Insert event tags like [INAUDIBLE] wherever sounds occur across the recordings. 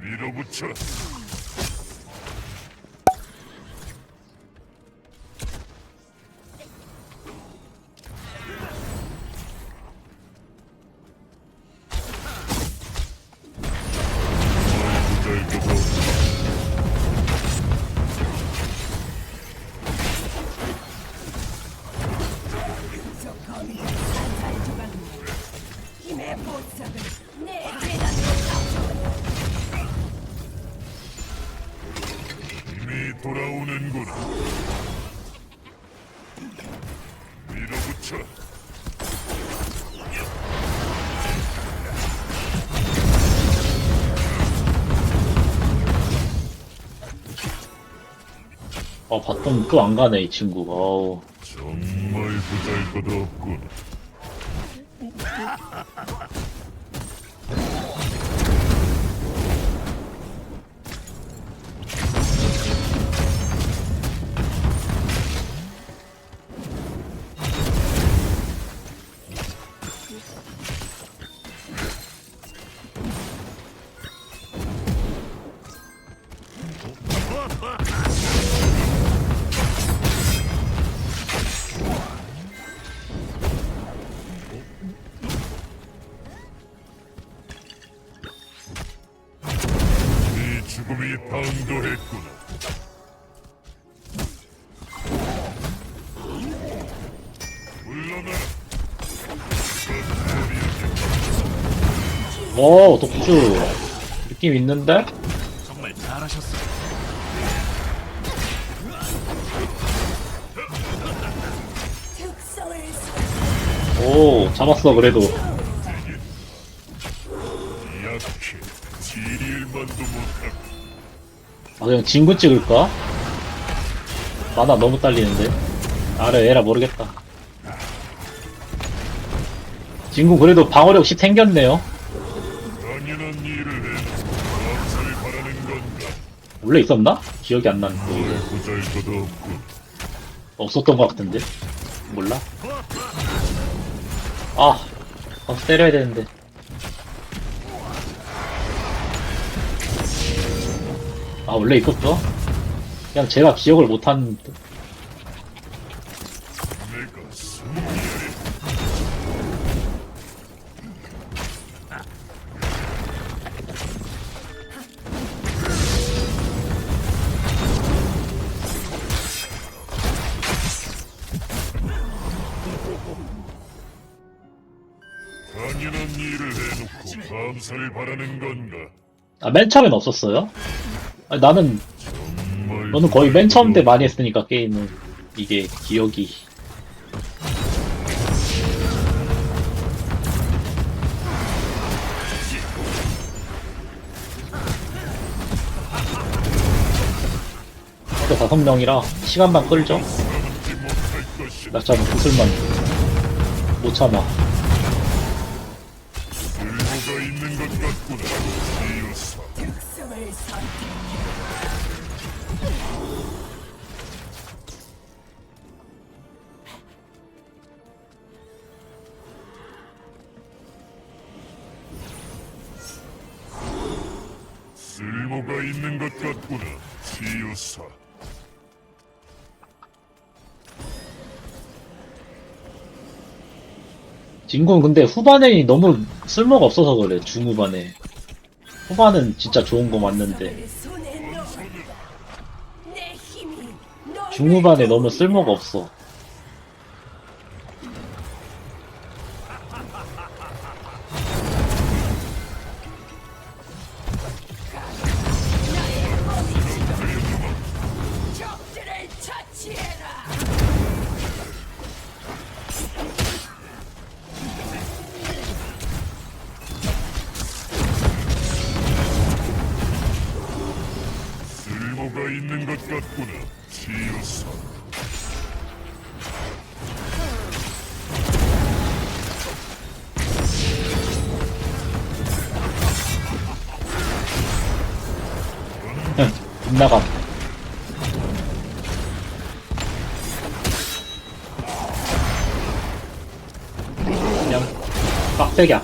밀어붙여. 돌아오는구나. 밀어붙여. 아, 봤더니 또안 가네, 이 친구가. 어우. 정말 보잘것없군. 네 죽음이 당도했구나. 물러나라. 오, 독주. 느낌 있는데? 정말 잘하셨어요. 특성을 오, 잡았어, 그래도. 약해. 지릴만도 못하고. 아, 그냥 진구 찍을까? 만화 너무 딸리는데. 아래 에라 모르겠다. 진구 그래도 방어력 10 생겼네요. 원래 있었나? 기억이 안 나는데. 뭘 보잘것없군. 없었던 것 같은데. 몰라? 아, 아 때려야 되는데. 아, 원래 있었죠? 그냥 제가 기억을 못한. 당연한 일을 해놓고 감사를 바라는 건가? 아, 맨 처음엔 없었어요? 아니, 나는, 너는 거의 맨 처음 때 많이 했으니까, 게임은. 이게, 기억이. 또 다섯 명이라 시간만 끌죠? 낙자는 구슬만 못 참아. 지유사. 진군 근데 후반에 너무 쓸모가 없어서 그래 중후반에. 후반은 진짜 좋은 거 맞는데. 중후반에 너무 쓸모가 없어 쓸모가 있는 것 같구나. 지유사. 빗나감 그냥 빡세게.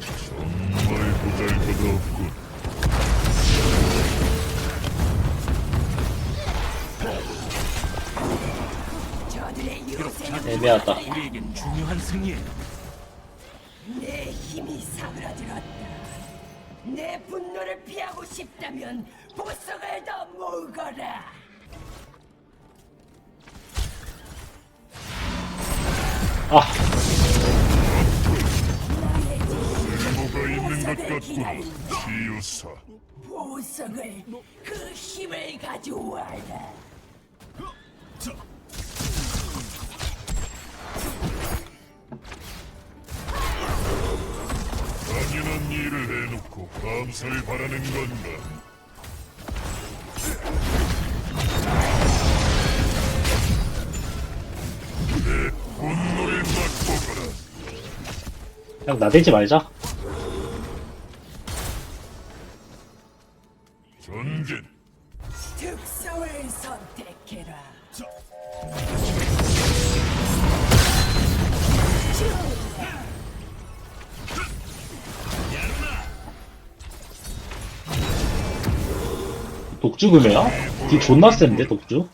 정 애매하다. 우리에겐 중요한 승리예요. 내 힘이 사그라들었다. 내 분노를 피하고 싶다면 보석을 더 모으거라. 아, 뭐가 있는 것 보석을 같구나. 치유사. 보석을 그 힘을 가져와라. 감사를 바라는 건가? 내 분노를 맛보거라. 그냥 나대지 말자. 전진. 특성을 선택해라. 독주 금해야? 뒤 존나 센데, 독주?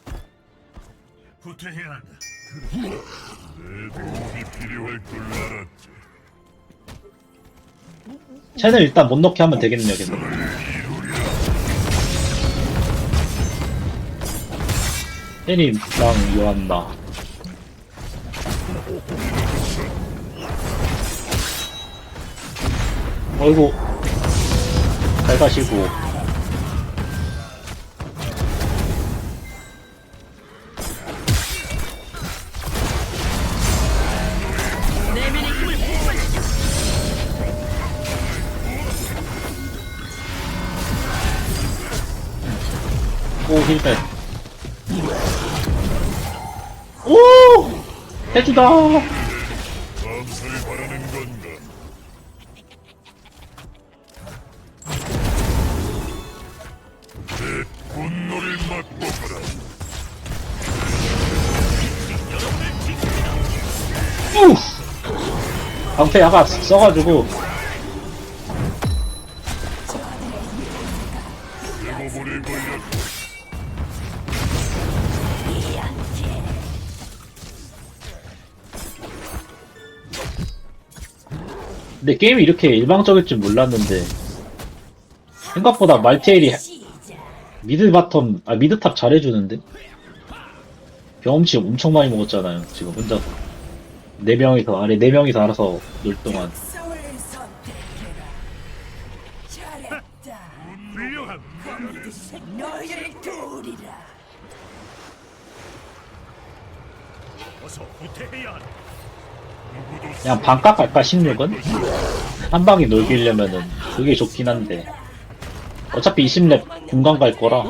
첸을 일단 못 넣게 하면 되겠네요, 계속. 첸이랑 요한나. 어이구. 잘 가시고. 오, 힐백. 오! 해주다! 방패 약간 써가지고, 근데 게임이 이렇게 일방적일 줄 몰랐는데, 생각보다 말테일이. 미드 바텀, 아, 미드 탑 잘해주는데? 경험치 엄청 많이 먹었잖아요, 지금 혼자서. 네 명이서, 아래 네 명이서 알아서 놀 동안. 어서 후퇴해야 한다. 그냥 반값 갈까, 16은? 한 방에 놀기려면은, 그게 좋긴 한데. 어차피 20렙 공간 갈 거라.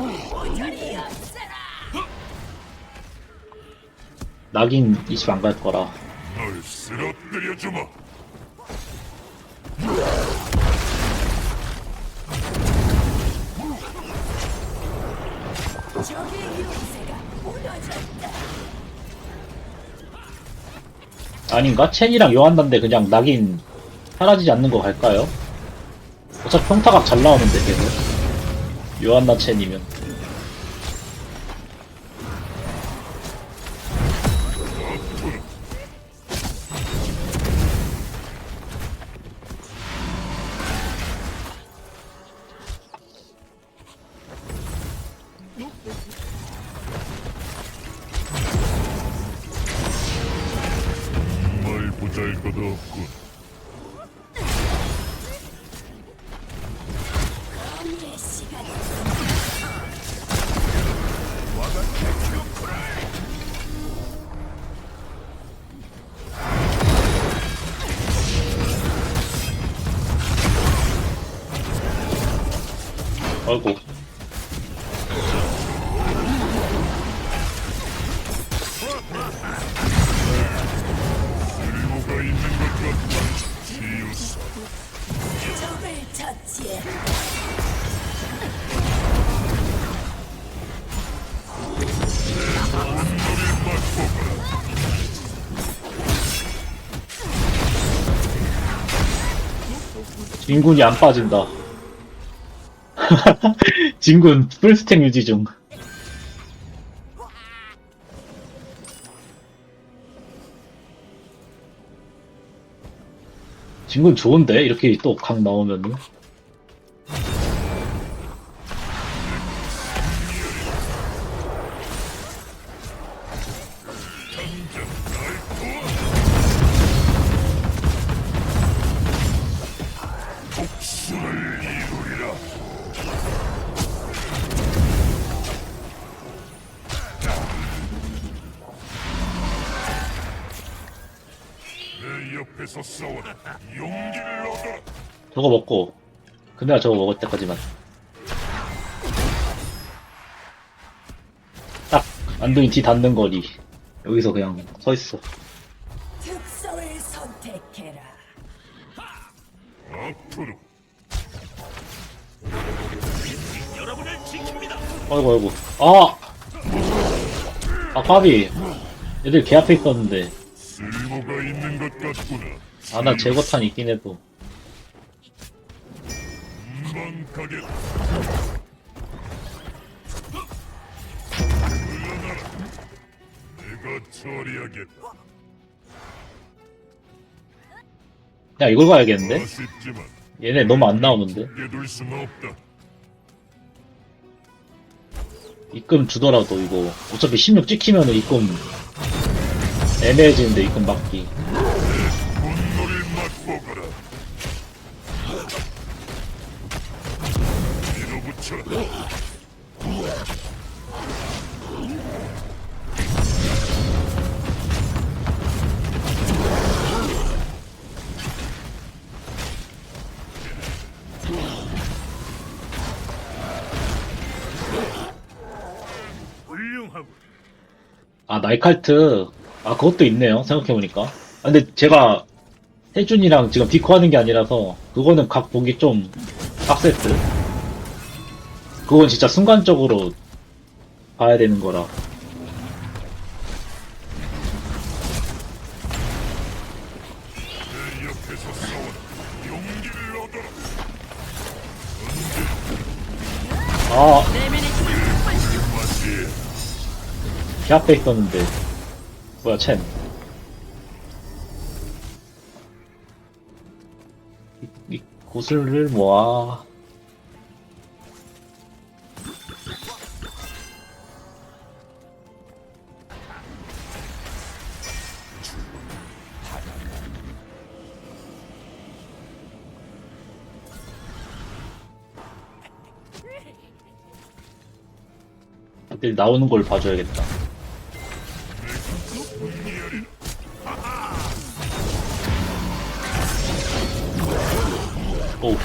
낙인 20 안 갈 거라. 널 쓰러뜨려 주마. 아닌가? 첸이랑 요한난데 그냥 낙인 사라지지 않는 거 갈까요? 어차피 평타각 잘 나오는데 계속 요한나 첸이면 정말 진군이 안 빠진다. [LAUGHS] 진군 풀스택 유지 중. 진군 좋은데 이렇게 또 각 나오면은. 내 옆에서 싸워라. 용기를 얻어라. 저거 먹고. 근데 저거 먹을 때까지만. 딱, 안동이 뒤 닿는 거리. 여기서 그냥 서 있어. 특성을 선택해라. 앞으로. 여러분을 지킵니다. 아이고, 아이고. 아! 아, 까비. 애들 개 앞에 있었는데. 쓸모가 있는 것 같구나. 아, 나 제거탄 있긴 해도. 야, 이걸? 아쉽지만 얘네 너무 안 나오는데? 입금 주더라도 이거. 어차피 16 찍히면은 입금 애매해지는데, 입금 받기. 아, 나이칼트. 아, 그것도 있네요. 생각해보니까. 아, 근데 제가 태준이랑 지금 디코 하는 게 아니라서, 그거는 각 보기 좀 빡셌트. 그건 진짜 순간적으로 봐야 되는 거라. 아, 개 앞에 있었는데. 뭐야, 첸. 이, 이 구슬을 모아. 나오는 걸 봐줘야겠다. 오,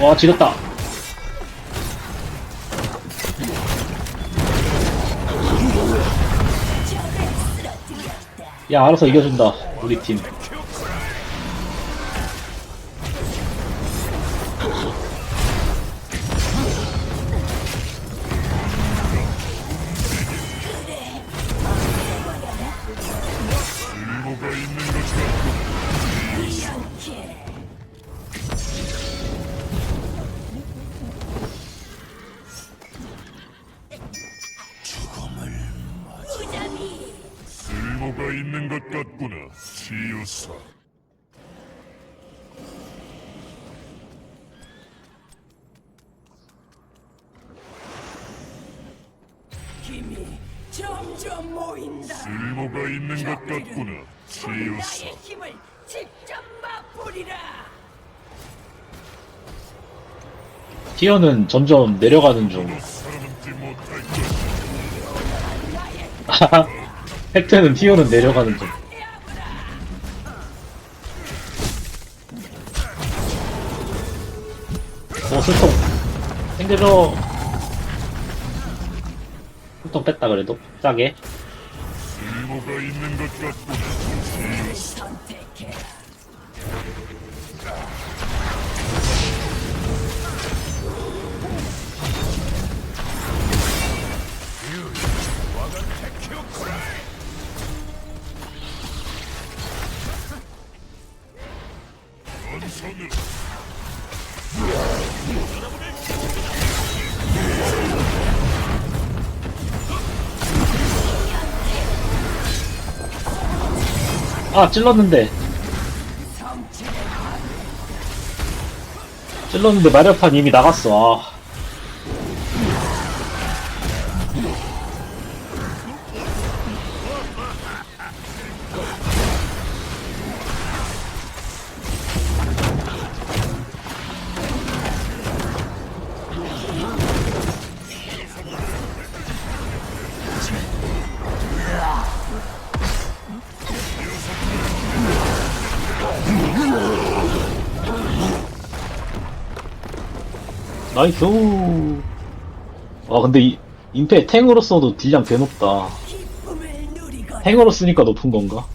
와, 지렸다. 야, 알아서 이겨준다, 우리 팀. 힘이 점점 모인다. 쓸모가 있는 것 같구나. 치유사. 나의 힘을 직접 맛보리라. 티어는 점점 내려가는 중. 살아남지 못할. 팩트는 [LAUGHS] 티어는 내려가는 중. 어, 술통. 챙겨줘. 술통 뺐다 그래도. 싸게. 쓸모가 있는 것. 선택해라. 전선 아, 찔렀는데. 찔렀는데 마력판 이미 나갔어. 아. 나이스. 아, 근데 이, 임페 탱으로서도 딜량 개 높다. 탱으로 쓰니까 높은 건가?